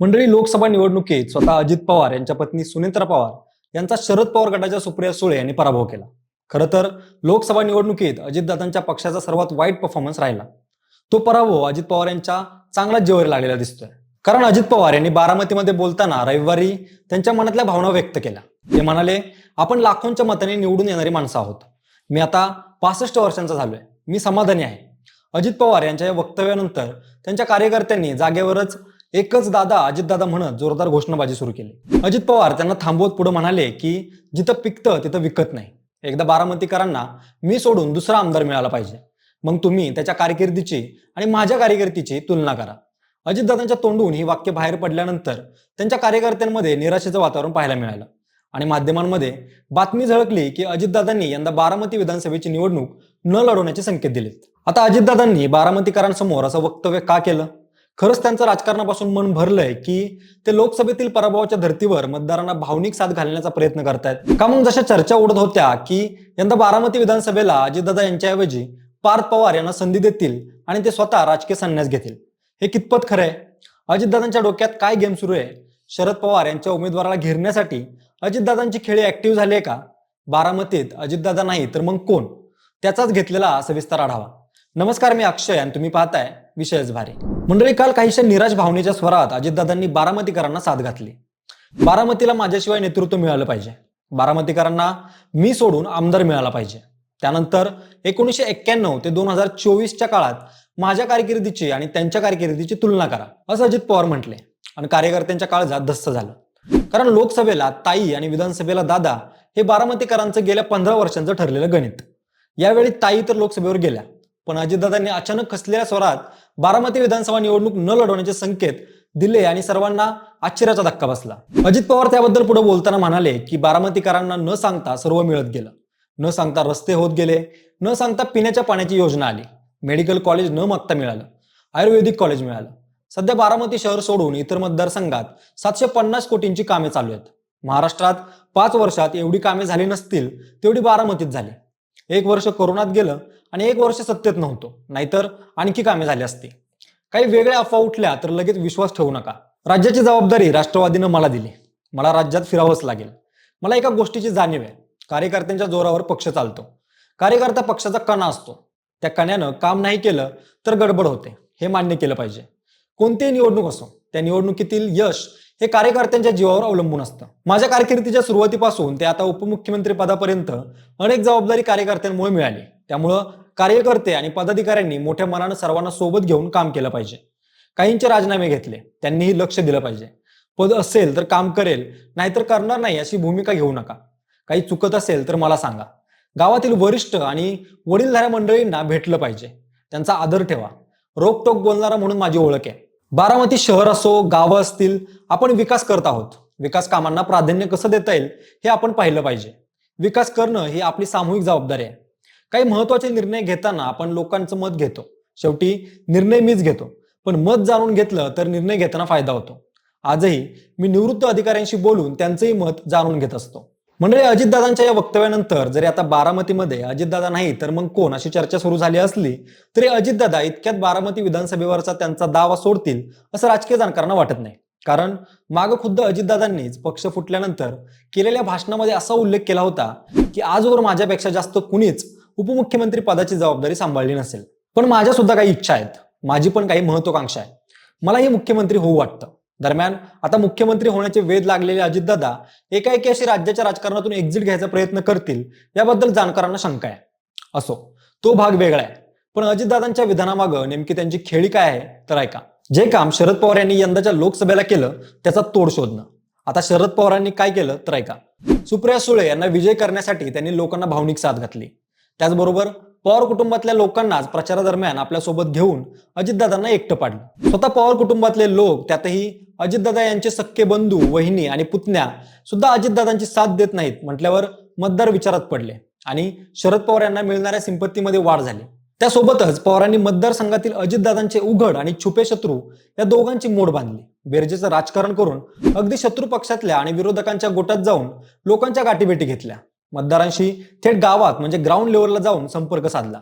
मंडळी लोकसभा निवडणुकीत स्वतः अजित पवार यांच्या पत्नी सुनेत्रा पवार यांचा शरद पवार गटाच्या सुप्रिया सुळे यांनी पराभव केला. खरं तर लोकसभा निवडणुकीत अजितदादांच्या पक्षाचा सर्वात वाईट परफॉर्मन्स राहिला. तो पराभव अजित पवार यांच्या चांगलाच जेवारी लागलेला दिसतोय. कारण अजित पवार यांनी बारामतीमध्ये बोलताना रविवारी त्यांच्या मनातल्या भावना व्यक्त केल्या. ते म्हणाले आपण लाखोंच्या मताने निवडून येणारी माणसं आहोत. मी आता पासष्ट वर्षांचा झालोय. मी समाधानी आहे. अजित पवार यांच्या या वक्तव्यानंतर त्यांच्या कार्यकर्त्यांनी जागेवरच एकच दादा अजितदादा म्हणत जोरदार घोषणाबाजी सुरू केली. अजित पवार त्यांना थांबवत पुढे म्हणाले की जिथं पिकतं तिथं विकत नाही. एकदा बारामतीकरांना मी सोडून दुसरा आमदार मिळाला पाहिजे. मग तुम्ही त्याच्या कारकिर्दीची आणि माझ्या कारकिर्दीची तुलना करा. अजितदादांच्या तोंडून ही वाक्य बाहेर पडल्यानंतर त्यांच्या कार्यकर्त्यांमध्ये निराशेचं वातावरण पाहायला मिळालं. आणि माध्यमांमध्ये बातमी झळकली की अजितदादांनी यंदा बारामती विधानसभेची निवडणूक न लढवण्याचे संकेत दिलेत. आता अजितदादांनी बारामतीकरांसमोर असं वक्तव्य का केलं? खरंच त्यांचं राजकारणापासून मन भरलंय की ते लोकसभेतील पराभवाच्या धर्तीवर मतदारांना भावनिक साथ घालण्याचा प्रयत्न करतायत. का मग जशा चर्चा उडत होत्या की यंदा बारामती विधानसभेला अजितदादा यांच्याऐवजी पार्थ पवार यांना संधी देतील आणि ते स्वतः राजकीय संन्यास घेतील. हे कितपत खरं आहे? अजितदादांच्या डोक्यात काय गेम सुरू आहे? शरद पवार यांच्या उमेदवाराला घेरण्यासाठी अजितदादांची खेळी ऍक्टिव्ह झाली आहे का? बारामतीत अजितदादा नाही तर मग कोण? त्याचाच घेतलेला सविस्तर आढावा. नमस्कार मी अक्षय आणि तुम्ही पाहताय विषयच भारी. मंडळी काल काहीशा निराश भावनेच्या स्वरात अजितदादांनी बारामतीकरांना साथ घातली. बारामतीला माझ्याशिवाय नेतृत्व मिळालं पाहिजे. बारामतीकरांना मी सोडून आमदार मिळाला पाहिजे. त्यानंतर एकोणीसशे एक्क्याण्णव ते दोन हजार चोवीसच्या काळात माझ्या कारकिर्दीची आणि त्यांच्या कारकिर्दीची तुलना करा असं अजित पवार म्हटले. आणि कार्यकर्त्यांच्या काळजात धस्स झालं. कारण लोकसभेला ताई आणि विधानसभेला दादा हे बारामतीकरांचं गेल्या पंधरा वर्षांचं ठरलेलं गणित. यावेळी ताई तर लोकसभेवर गेल्या. पण अजितदादांनी अचानक खसलेल्या स्वरात बारामती विधानसभा निवडणूक न लढवण्याचे संकेत दिले आणि सर्वांना आश्चर्याचा धक्का बसला. अजित पवार त्याबद्दल पुढे बोलताना म्हणाले की बारामतीकरांना न सांगता सर्व मिळत गेलं. न सांगता रस्ते होत गेले. न सांगता पिण्याच्या पाण्याची योजना आली. मेडिकल कॉलेज न मागता मिळालं. आयुर्वेदिक कॉलेज मिळालं. सध्या बारामती शहर सोडून इतर मतदारसंघात सातशे पन्नास कोटींची कामे चालू आहेत. महाराष्ट्रात पाच वर्षात एवढी कामे झाली नसतील तेवढी बारामतीत झाली. एक वर्ष कोरोनात गेलं आणि एक वर्ष सत्तेत नव्हतो. नाहीतर आणखी कामे झाली असती. काही वेगळ्या अफवा उठल्या तर लगेच विश्वास ठेवू नका. राज्याची जबाबदारी राष्ट्रवादीनं मला दिली. मला राज्यात फिरावंच लागेल. मला एका गोष्टीची जाणीव आहे. कार्यकर्त्यांच्या जोरावर पक्ष चालतो. कार्यकर्ता पक्षाचा कणा असतो. त्या कण्यानं काम नाही केलं तर गडबड होते. हे मान्य केलं पाहिजे. कोणतीही निवडणूक असो त्या निवडणुकीतील यश हे कार्यकर्त्यांच्या जीवावर अवलंबून असतं. माझ्या कारकिर्दीच्या सुरुवातीपासून ते आता उपमुख्यमंत्री पदापर्यंत अनेक जबाबदारी कार्यकर्त्यांमुळे मिळाली. त्यामुळं कार्यकर्ते आणि पदाधिकाऱ्यांनी मोठ्या मनानं सर्वांना सोबत घेऊन काम केलं पाहिजे. काहींचे राजीनामे घेतले त्यांनीही लक्ष दिलं पाहिजे. पद असेल तर काम करेल नाहीतर करणार नाही अशी भूमिका घेऊ नका. काही चुकत असेल तर मला सांगा. गावातील वरिष्ठ आणि वडीलधाऱ्या मंडळींना भेटलं पाहिजे. त्यांचा आदर ठेवा. रोकटोक बोलणारा म्हणून माझी ओळख आहे. बारामती शहर असो गावं असतील आपण विकास करत आहोत. विकास कामांना प्राधान्य कसं देता येईल हे आपण पाहिलं पाहिजे. विकास करणं ही आपली सामूहिक जबाबदारी आहे. काही महत्त्वाचे निर्णय घेताना आपण लोकांचं मत घेतो. शेवटी निर्णय मीच घेतो. पण मत जाणून घेतलं तर निर्णय घेताना फायदा होतो. आजही मी निवृत्त अधिकाऱ्यांशी बोलून त्यांचंही मत जाणून घेत असतो. मंडळी अजितदादांच्या या वक्तव्यानंतर जरी आता बारामतीमध्ये अजितदादा नाही तर मग कोण? अशी चर्चा सुरू झाली असली तरी अजितदादा इतक्यात बारामती विधानसभेवरचा त्यांचा दावा सोडतील असं राजकीय जाणकारांना वाटत नाही. कारण मागं खुद्द अजितदादांनीच पक्ष फुटल्यानंतर केलेल्या भाषणामध्ये असा उल्लेख केला होता की आजवर माझ्यापेक्षा जास्त कुणीच उपमुख्यमंत्री पदाची जबाबदारी सांभाळली नसेल. पण माझ्या सुद्धा काही इच्छा आहेत. माझी पण काही महत्वाकांक्षा आहे मलाही मुख्यमंत्री होऊ वाटतं. दरम्यान आता मुख्यमंत्री होण्याचे वेध लागलेले अजितदादा एकाएकी अशी राज्याच्या राजकारणातून एक्झिट घ्यायचा प्रयत्न करतील याबद्दल जाणकारांना शंका आहे. असो तो भाग वेगळा आहे. पण अजितदादांच्या विधानामागं नेमकी त्यांची खेळी काय आहे तर ऐका. जे काम शरद पवार यांनी यंदाच्या लोकसभेला केलं त्याचा तोड शोधणं. आता शरद पवारांनी काय केलं तर ऐका. सुप्रिया सुळे यांना विजय करण्यासाठी त्यांनी लोकांना भावनिक साथ घातली. त्याचबरोबर पवार कुटुंबातल्या लोकांनाच प्रचारादरम्यान आपल्यासोबत घेऊन अजितदादांना एकटं पाडलं. स्वतः पवार कुटुंबातले लोक त्यातही अजितदादा यांचे सख्खे बंधू वहिनी आणि पुतण्या सुद्धा अजितदादांची साथ देत नाहीत म्हटल्यावर मतदार विचारात पडले आणि शरद पवार यांना मिळणाऱ्या सिंपत्तीमध्ये वाढ झाली. त्यासोबतच पवारांनी मतदारसंघातील अजितदादांचे उघड आणि छुपे शत्रू या दोघांची मोड बांधली. बेरजेचं राजकारण करून अगदी शत्रू पक्षातल्या आणि विरोधकांच्या गोटात जाऊन लोकांच्या गाठीभेटी घेतल्या. मतदारांशी थेट गावात म्हणजे ग्राउंड लेवलला जाऊन संपर्क साधला.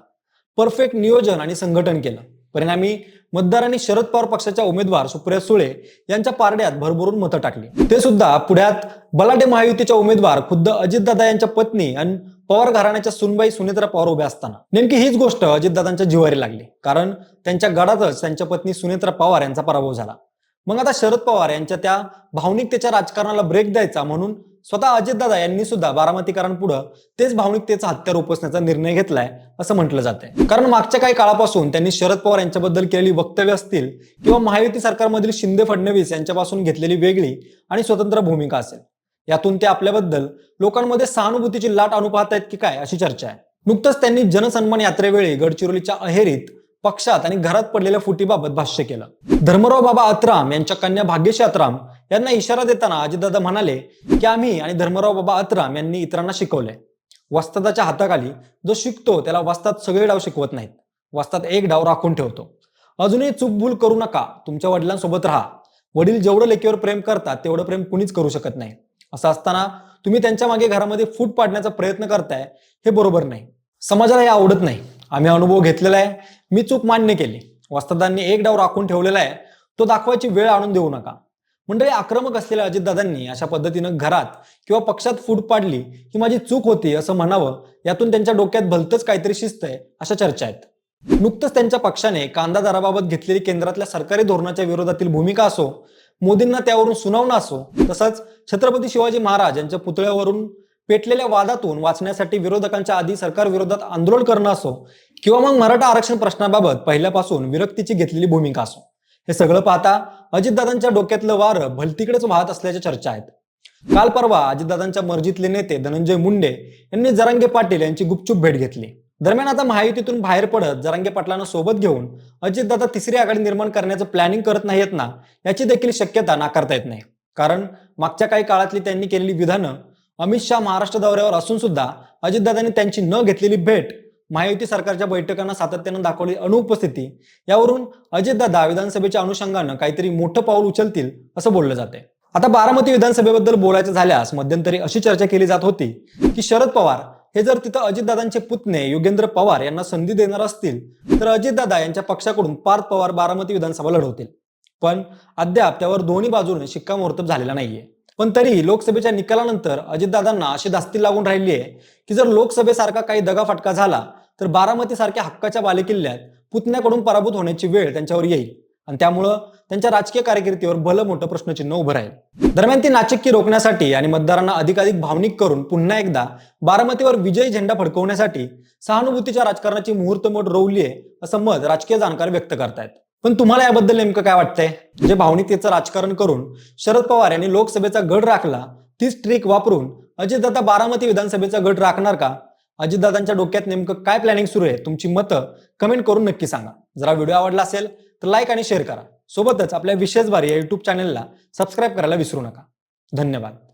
परफेक्ट नियोजन आणि संघटन केलं. परिणामी मतदारांनी शरद पवार पक्षाच्या उमेदवार सुप्रिया सुळे यांच्या पारड्यात भरभरून मतं टाकली. ते सुद्धा पुढ्यात बलाडे महायुतीच्या उमेदवार खुद्द अजितदादा यांच्या पत्नी आणि पवार घराण्याच्या सुनबाई सुनेत्रा पवार उभ्या असताना. नेमकी हीच गोष्ट अजितदादांच्या जिवारी लागली. कारण त्यांच्या गडातच त्यांच्या पत्नी सुनेत्रा पवार यांचा पराभव झाला. मग आता शरद पवार यांच्या त्या भावनिकतेच्या राजकारणाला ब्रेक द्यायचा म्हणून स्वतः अजितदादा यांनी सुद्धा बारामतीकरांपुढं तेच भावनिकतेचा हत्यार उपसण्याचा निर्णय घेतलाय असं म्हटलं जातंय. कारण मागच्या काही काळापासून त्यांनी शरद पवार यांच्याबद्दल केलेली वक्तव्य असतील किंवा महायुती सरकारमधील शिंदे फडणवीस यांच्यापासून घेतलेली वेगळी आणि स्वतंत्र भूमिका असेल यातून ते आपल्याबद्दल लोकांमध्ये सहानुभूतीची लाट आणू आहेत की काय अशी चर्चा आहे. नुकतंच त्यांनी जनसन्मान यात्रेवेळी गडचिरोलीच्या अहेरीत पक्षात आणि घरात पडलेल्या फुटीबाबत भाष्य केलं. धर्मराव बाबा अत्राम यांच्या कन्या भाग्यशी अत्राम यांना इशारा देताना अजितदादा म्हणाले की आम्ही आणि धर्मराव बाबा अत्राम यांनी इतरांना शिकवलंय वस्तादाच्या हाताखाली जो शिकतो त्याला वस्तात सगळे डाव शिकवत नाहीत. वस्तात एक डाव राखून ठेवतो. अजूनही चूक भूल करू नका तुमच्या वडिलांसोबत राहा. वडील जेवढं लेकीवर प्रेम करतात तेवढं प्रेम कुणीच करू शकत नाही. असं असताना तुम्ही त्यांच्या मागे घरामध्ये फूट पाडण्याचा प्रयत्न करताय हे बरोबर नाही. समाजाला हे आवडत नाही. आम्ही अनुभव घेतलेला आहे. मी चूक मान्य केली. वस्तादांनी एक डाव राखून ठेवलेला आहे. तो दाखवायची वेळ आणून देऊ नका. मंडळी आक्रमक असलेल्या अजितदादांनी अशा पद्धतीनं घरात किंवा पक्षात फूट पाडली ही माझी चूक होती असं म्हणावं यातून त्यांच्या डोक्यात भलतंच काहीतरी शिस्त आहे अशा चर्चा आहेत. नुकतंच त्यांच्या पक्षाने कांदा दराबाबत घेतलेली केंद्रातल्या सरकारी धोरणाच्या विरोधातील भूमिका असो मोदींना त्यावरून सुनावणं असो तसंच छत्रपती शिवाजी महाराज यांच्या पुतळ्यावरून पेटलेल्या वादातून वाचण्यासाठी विरोधकांच्या आधी सरकार विरोधात आंदोलन करणं असो किंवा मग मराठा आरक्षण प्रश्नाबाबत पहिल्यापासून विरक्तीची घेतलेली भूमिका असो. हे सगळं पाहता अजितदादांच्या डोक्यातलं वारं भलतीकडेच वाहत असल्याच्या चर्चा आहेत. काल परवा अजितदादांच्या मर्जीतले नेते धनंजय मुंडे यांनी जरांगे पाटील यांची गुपचूप भेट घेतली. दरम्यान आता महायुतीतून बाहेर पडत जरांगे पाटलांना सोबत घेऊन अजितदादा तिसरी आघाडी निर्माण करण्याचं प्लॅनिंग करत नाहीत ना याची देखील शक्यता नाकारता येत नाही. कारण मागच्या काही काळातली त्यांनी केलेली विधानं अमित शहा महाराष्ट्र दौऱ्यावर असून सुद्धा अजितदादांनी त्यांची न घेतलेली भेट महायुती सरकारच्या बैठकांना सातत्यानं दाखवली अनुपस्थिती. यावरून अजितदादा विधानसभेच्या अनुषंगानं काहीतरी मोठं पाऊल उचलतील असं बोललं जाते आता बारामती विधानसभेबद्दल बोलायचं झाल्यास मध्यंतरी अशी चर्चा केली जात होती की शरद पवार हे जर तिथं अजितदादांचे पुतणे योगेंद्र पवार यांना संधी देणार असतील तर अजितदादा यांच्या पक्षाकडून पार्थ पवार बारामती विधानसभा लढवतील. पण अद्याप त्यावर दोन्ही बाजूने शिक्कामोर्तब झालेला नाहीये. पण तरी लोकसभेच्या निकालानंतर अजितदादांना अशी धास्ती लागून राहिली आहे की जर लोकसभेसारखा काही दगाफटका झाला तर बारामती सारख्या हक्काच्या बालेकिल्ल्यात पुतण्याकडून पराभूत होण्याची वेळ त्यांच्यावर येईल. आणि त्यामुळं त्यांच्या राजकीय कारकिर्दीवर भलं मोठं प्रश्नचिन्ह उभं राहील. दरम्यान ती नाचिक्की रोखण्यासाठी आणि मतदारांना अधिकाधिक भावनिक करून पुन्हा एकदा बारामतीवर विजयी झेंडा फडकवण्यासाठी सहानुभूतीच्या राजकारणाची मुहूर्तमोड रोवली आहे असं मत राजकीय जाणकार व्यक्त करतायत. पण तुम्हाला याबद्दल नेमकं काय वाटतंय? जे भावनिकतेचं राजकारण करून शरद पवार यांनी लोकसभेचा गड राखला तीच ट्रिक वापरून अजितदादा बारामती विधानसभेचा गट राखणार का? अजितदादांच्या डोक्यात नेमकं काय प्लॅनिंग सुरू आहे? तुमची मतं कमेंट करून नक्की सांगा. जरा व्हिडिओ आवडला असेल तर लाईक आणि शेअर करा. सोबतच आपल्या विशेष बारी या युट्यूब चॅनलला सबस्क्राईब करायला विसरू नका. धन्यवाद.